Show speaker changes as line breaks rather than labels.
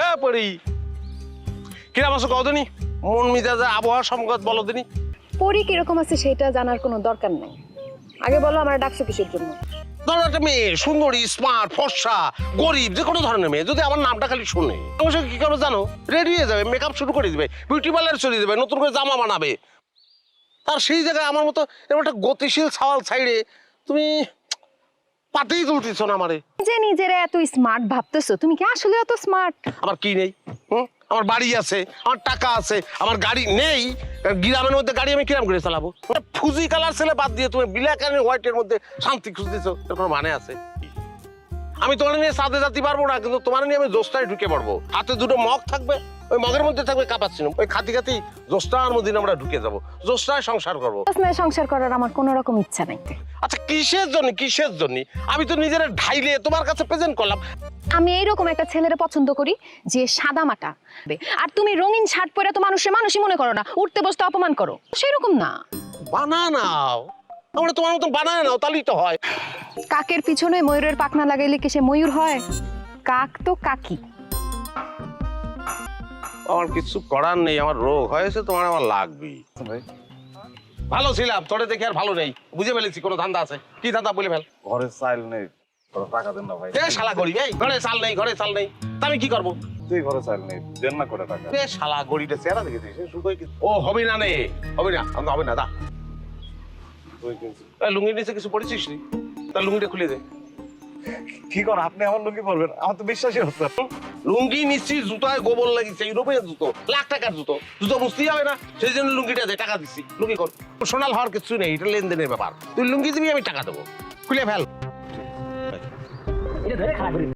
হ্যাঁ পড়ি। কিরাম আছো কদিনই মন মিজাজে আবহাওয়া সংবাদ বলো দিনই
পরি কীরকম আছে সেটা জানার কোনো দরকার নেই। আগে বলো আমার ডাকছো কিসের জন্য?
ধরো একটা মেয়ে সুন্দরী স্মার্ট ফর্সা গরিব যে কোনো ধরনের মেয়ে যদি আমার নামটা খালি শুনে। অবশ্য কি করবে জানো? রেডি হয়ে যাবে মেকআপ শুরু করে দিবে বিউটি পার্লার চলে যাবে নতুন করে জামা বানাবে। তার সেই জায়গায় আমার মতো এরকম একটা গতিশীল ছাওয়াল ছাইড়ে তুমি পাতেই তুলতেছ না আমারে।
যে নিজেরা এত স্মার্ট ভাবতেছো তুমি কি আসলে এত স্মার্ট
আমার কি নেই হুম? আমার বাড়ি আছে আমার টাকা আছে আমার গাড়ি নেই। গ্রামের মধ্যে গাড়ি আমি কিরাম করে চালাবো? ফুজি কালার ছেলে বাদ দিয়ে তুমি ব্ল্যাক অ্যান্ড হোয়াইটের মধ্যে শান্তি খুঁজতেছ এর কোনো মানে আছে? আমি তোমার নিয়ে সাথে যাতে পারব না কিন্তু তোমার নিয়ে আমি জোস্টায় ঢুকে পড়ব। হাতে দুটো মগ থাকবে। ওই মগের মধ্যে থাকবে কাপাচ্ছি ওই খাতি খাতি জোস্টার মধ্যে আমরা ঢুকে যাব। জোস্টায় সংসার করব।
সংসার করার আমার কোনো রকম ইচ্ছা নেই।
আচ্ছা কিসের জন্য কিসের জন্য? আমি তো নিজের ঢাইলে তোমার কাছে প্রেজেন্ট করলাম।
আমি এইরকম একটা ছেলেরে পছন্দ করি যে সাদা মাটা। আর তুমি রঙিন শার্ট পরে তো মানুষের মানুষই মনে করো না উঠতে বসতে অপমান করো। সেরকম না।
বানা নাও আমরা তোমার মতন বানায় নাও তাহলেই তো হয়।
কাকের পিছনে ময়ূরের পাখনা লাগাইলে কি সে ময়ূর হয়? কাক তো কাকি।
আমার কিছু করার নেই আমার রোগ হয়েছে তোমার আমার লাগবেই।
ভাই।
ভালো ছিলাম তোরে দেখে আর ভালো নেই। বুঝে ফেলেছি কোনো ধান্দা আছে। কি ধান্দা বলে ফেল?
ঘরে চাইল নেই তোরা টাকা দেন না ভাই।
এ শালা গরিব এই ঘরে চাল নেই ঘরে চাল নেই। তা আমি কি করব?
তুই ঘরে চাইল নেই দেন না করে টাকা।
এ শালা গরিবের চেহারা শুধু ও হবে না নে হবে না আমি হবে না দা।
তুই কিন্তু
লুঙ্গি নিচে কিছু পড়েছিস নি? তা লুঙ্গিটা খুলে দে।
কি কর আপনি আমার লুঙ্গি পরবেন আমার তো বিশ্বাসই হচ্ছে
লুঙ্গি নিচ্ছি জুতায় গোবর লাগিয়েছে ইউরোপের জুতো লাখ টাকার জুতো। জুতো বুঝতেই হবে না সেই জন্য লুঙ্গিটা দে টাকা দিচ্ছি। লুঙ্গি কর। সোনাল হওয়ার কিছু নেই এটা লেনদেনের ব্যাপার। তুই লুঙ্গি দিবি আমি টাকা দেবো। খুলে ফেল।